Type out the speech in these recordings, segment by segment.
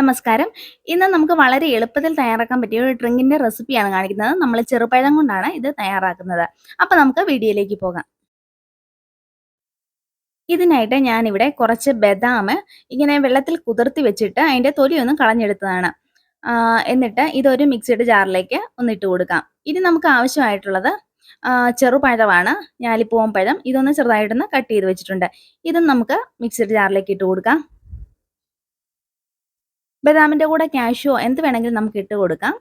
നമസ്കാരം. ഇന്ന് നമുക്ക് വളരെ എളുപ്പത്തിൽ തയ്യാറാക്കാൻ പറ്റിയ ഒരു ഡ്രിങ്കിന്റെ റെസിപ്പിയാണ് കാണിക്കുന്നത്. നമ്മൾ ചെറുപഴം കൊണ്ടാണ് ഇത് തയ്യാറാക്കുന്നത്. അപ്പൊ നമുക്ക് വീഡിയോയിലേക്ക് പോകാം. ഇതിനായിട്ട് ഞാനിവിടെ കുറച്ച് ബദാം ഇങ്ങനെ വെള്ളത്തിൽ കുതിർത്തി വെച്ചിട്ട് അതിന്റെ തൊലിയൊന്നും കളഞ്ഞെടുത്തതാണ്. എന്നിട്ട് ഇതൊരു മിക്സിയുടെ ജാറിലേക്ക് ഒന്നിട്ട് കൊടുക്കാം. ഇനി നമുക്ക് ആവശ്യമായിട്ടുള്ളത് ചെറുപഴമാണ് ഞാലിപ്പൂവൻ പഴം ഇതൊന്ന് ചെറുതായിട്ടൊന്ന് കട്ട് ചെയ്ത് വെച്ചിട്ടുണ്ട്. ഇതും നമുക്ക് മിക്സിയുടെ ജാറിലേക്ക് ഇട്ട് കൊടുക്കാം. ബദാമിന്റെ കൂടെ ക്യാഷോ എന്ത് വേണമെങ്കിലും നമുക്ക് ഇട്ട് കൊടുക്കാം.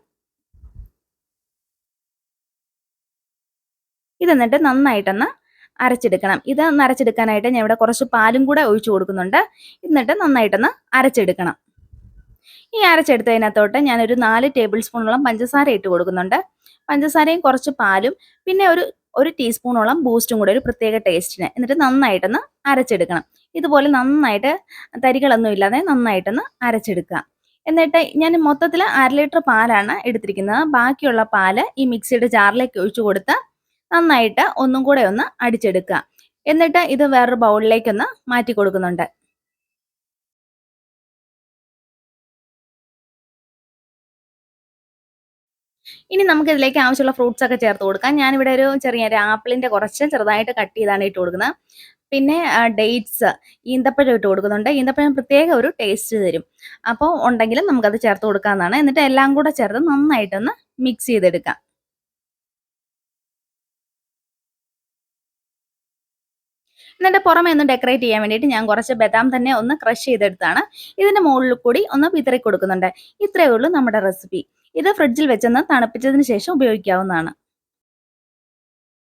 ഇതെന്നിട്ട് നന്നായിട്ടൊന്ന് അരച്ചെടുക്കണം. ഇത് അരച്ചെടുക്കാനായിട്ട് ഞാൻ ഇവിടെ കുറച്ച് പാലും കൂടെ ഒഴിച്ചു കൊടുക്കുന്നുണ്ട്. എന്നിട്ട് നന്നായിട്ടൊന്ന് അരച്ചെടുക്കണം. ഈ അരച്ചെടുത്തതിനകത്തോട്ട് ഞാനൊരു നാല് ടേബിൾ സ്പൂണോളം പഞ്ചസാര ഇട്ട് കൊടുക്കുന്നുണ്ട്. പഞ്ചസാരയും കുറച്ച് പാലും പിന്നെ ഒരു ഒരു ടീസ്പൂണോളം ബൂസ്റ്റും കൂടെ ഒരു പ്രത്യേക ടേസ്റ്റിന് എന്നിട്ട് നന്നായിട്ടൊന്ന് അരച്ചെടുക്കണം. ഇതുപോലെ നന്നായിട്ട് തരികളൊന്നും ഇല്ലാതെ നന്നായിട്ടൊന്ന് അരച്ചെടുക്കുക. എന്നിട്ട് ഞാൻ മൊത്തത്തിൽ അര ലിറ്റർ പാലാണ് എടുത്തിരിക്കുന്നത്. ബാക്കിയുള്ള പാൽ ഈ മിക്സിയുടെ ജാറിലേക്ക് ഒഴിച്ചു കൊടുത്ത് നന്നായിട്ട് ഒന്നും കൂടെ ഒന്ന് അടിച്ചെടുക്കുക. എന്നിട്ട് ഇത് വേറൊരു ബൗളിലേക്കൊന്ന് മാറ്റി കൊടുക്കുന്നുണ്ട്. ഇനി നമുക്ക് ഇതിലേക്ക് ആവശ്യമുള്ള ഫ്രൂട്ട്സ് ഒക്കെ ചേർത്ത് കൊടുക്കാം. ഞാനിവിടെ ഒരു ചെറിയ ഒരു ആപ്പിളിന്റെ കുറച്ച് ചെറുതായിട്ട് കട്ട് ചെയ്താണ് ഇട്ട് കൊടുക്കുന്നത്. പിന്നെ ഡേറ്റ്സ് ഈന്തപ്പഴം ഇട്ട് കൊടുക്കുന്നുണ്ട്. ഈന്തപ്പഴം പ്രത്യേക ഒരു ടേസ്റ്റ് തരും. അപ്പോൾ ഉണ്ടെങ്കിലും നമുക്കത് ചേർത്ത് കൊടുക്കാവുന്നതാണ്. എന്നിട്ട് എല്ലാം കൂടെ ചേർത്ത് നന്നായിട്ടൊന്ന് മിക്സ് ചെയ്തെടുക്കാം. എന്നിട്ട് പുറമെ ഒന്ന് ഡെക്കറേറ്റ് ചെയ്യാൻ വേണ്ടിയിട്ട് ഞാൻ കുറച്ച് ബദാം തന്നെ ഒന്ന് ക്രഷ് ചെയ്തെടുത്താണ്. ഇതിന്റെ മുകളിൽ കൂടി ഒന്ന് വിതറി കൊടുക്കുന്നുണ്ട് ഇത്രയേ ഉള്ളൂ നമ്മുടെ റെസിപ്പി ഇത് ഫ്രിഡ്ജിൽ വെച്ചൊന്ന് തണുപ്പിച്ചതിന് ശേഷം ഉപയോഗിക്കാവുന്നതാണ്.